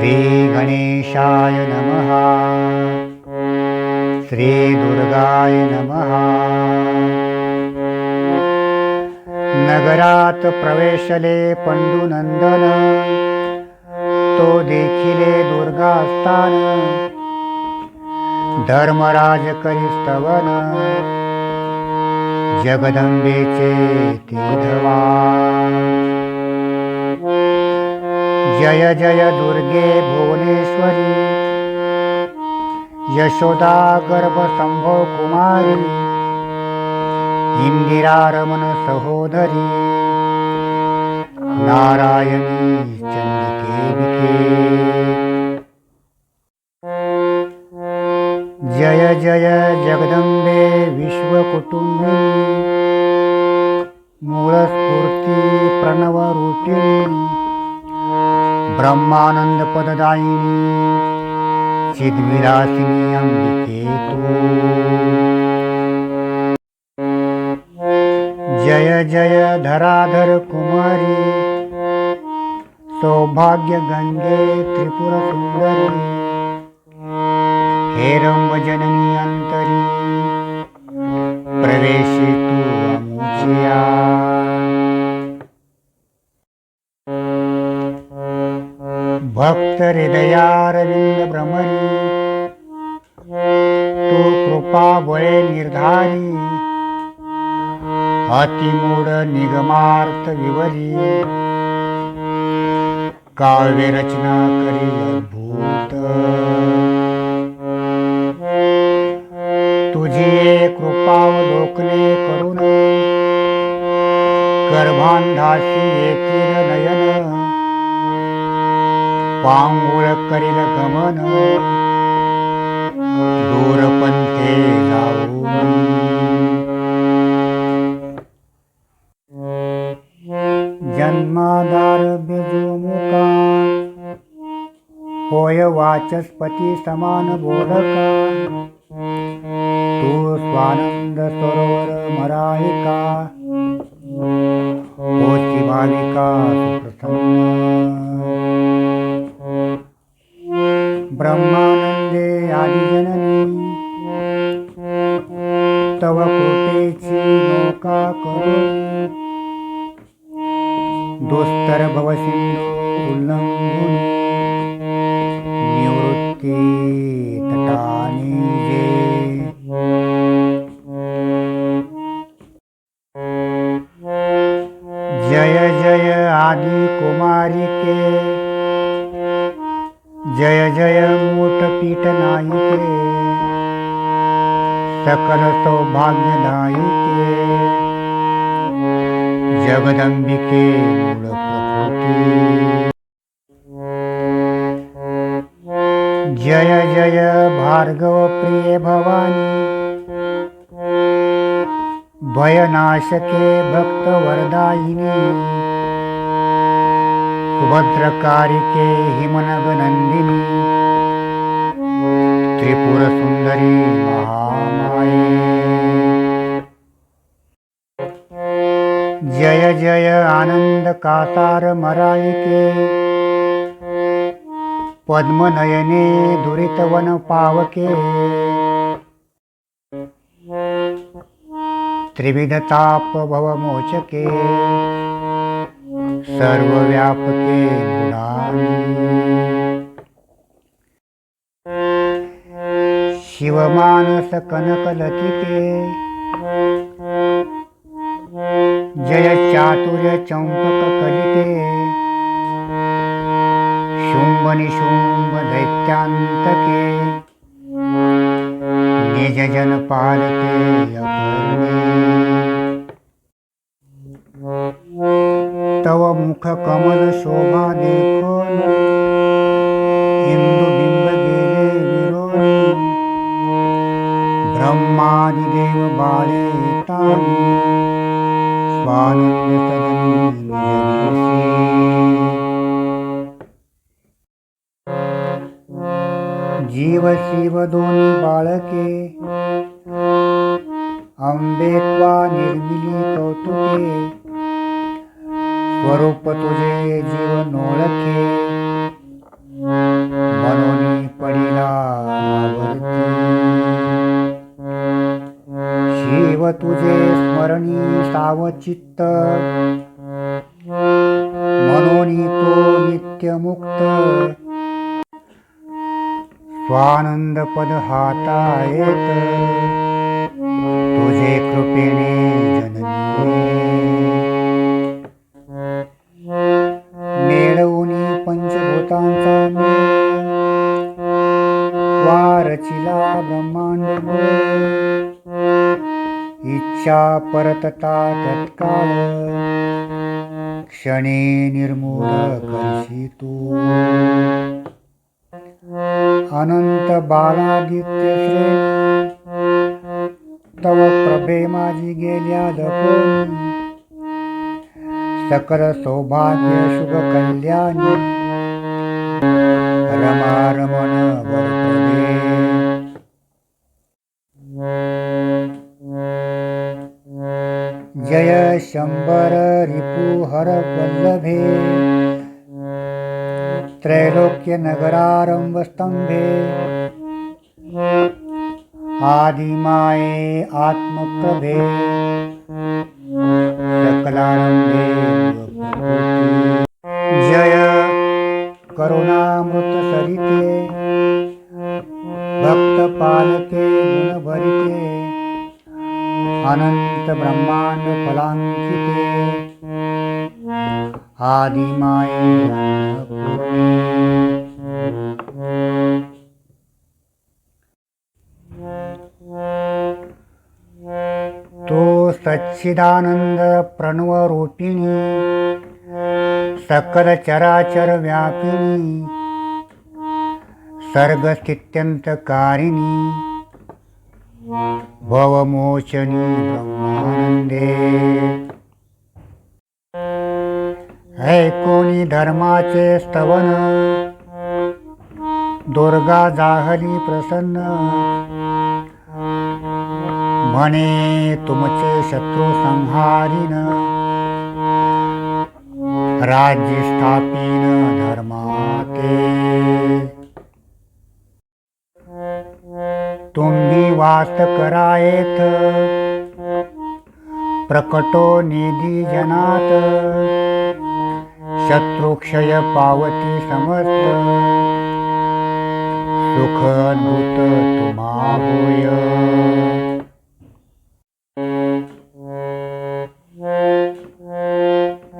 श्रीगणेशाय नमः। श्रीदुर्गाय नमः। नगरात प्रवेशले पंडुनंदन तो देखिले दुर्गास्थान। धर्मराज करिस्तवन जगदंबेचे तीधवा जय जय दुर्गे भुवनेश्वरी। यशोदा गर्भसंभव कुमारी। इंदिरारमण सहोदरी। नारायणी चंदिके जय जय जगदंबे विश्वकुटुंबिनी मूळस्फूर्ती प्रणवरूपिणी। ब्रह्मानंद पददायिनी चिद्विलासिनी अंबिके तू जय जय धराधर कुमारी सौभाग्य गंगे त्रिपुर सुंदरी हेरंब जननी अंतरी प्रवेशी हृदयारविंद भ्रमरी तू कृपा बळे निर्धारी। अतिमूढ निगमार्थ विवरी। काव्य रचना करी अद्भुत। तुझी कृपा लोकने करुण। गर्भांधाशी येतील नयन। पांगुळ करील गमन. दूरपंथे जाऊ. जन्मादार बेजोमुका होय वाचस्पती समान बोलका तू स्वानंद सरोवर मरायिका. होती भाविका सुप्रसन्न. तव नौका करू? दोस्तर भवसिंधू उल्लंघून निवृत्ती तटाने जे. जय जय आदि कुमारिके। जय जय मूठ पीठ नायिके। सकलसौभाग्यदायिके जगदम्बिके मूलप्रकृति जय जय भार्गवप्रिय भवानि। भयनाशके भक्तवरदायिनी। सुभद्रकारिके हिमनगनन्दिनी। त्रिपुर सुंदरी महामाये। जय जय आनंद कातार मरायिके। पद्मनयने दुरितवन पावके। त्रिविधताप भवमोचके सर्वव्यापके गुणानी। शिवमानस कनकलतिके जय चातुर्य चंपक कलिते शुंभ निशुंभ दैत्यांतके निज जन पालते तव मुख कमल देव बाळे स्वानंद सदनी जीव शिव दोन्ही बाळके आंबेत्वा निर्मिली कौतुके स्वरूप तुझे जीव नोळखे चित्त। म्हणून तो नित्यमुक्त। स्वानंद पद हाता येत तुझे कृपेने जननी। मेळवणी पंचभूतांचा मेळ वारचिला ब्रह्मांड। इच्छा परतता तत्काळ. क्षणे निर्मूल करशी तू. अनंत बालादित्य श्रेणी तव प्रभे माझी गेल्या दपून सकल सौभाग्य शुभ कल्याणी. रमारमण वरप्रदे जय शंभर रिपु हर वल्लभे। त्रैलोक्य नगरारंभ स्तंभे आदिमाये आत्मप्रभे। सकलारंभे जय करुणामृत सरिते। भक्त पालके अनंत ब्रह्मांड फलांकिते आदिमाये तो सच्चिदानंद प्रणव रूपिणी सकल चराचर व्यापिनी सर्गस्थित्यंतकारिणी भवमोचनी ब्रह्मानंदे ऐकोनी धर्माचे स्तवन? दुर्गा जाहली प्रसन्न। म्हणे तुमचे शत्रू संहारीन। राज्य स्थापीन धर्माते। तुम्ही वास करायत. प्रकटो निधी जनात. शत्रुक्षय पावती समस्त सुख अद्भुत तुम्हा होय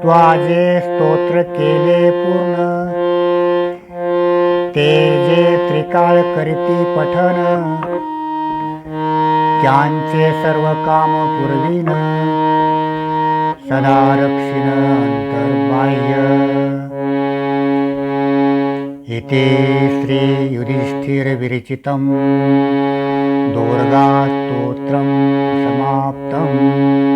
त्वाजे स्तोत्र केले पूर्ण. ते जे त्रिकाळ करीती पठन त्यांचे सर्व काम पुरवीन सदा रक्षिण अंतर्बाह्य. इथे श्री युधिष्ठिर विरचितं समाप्तम्.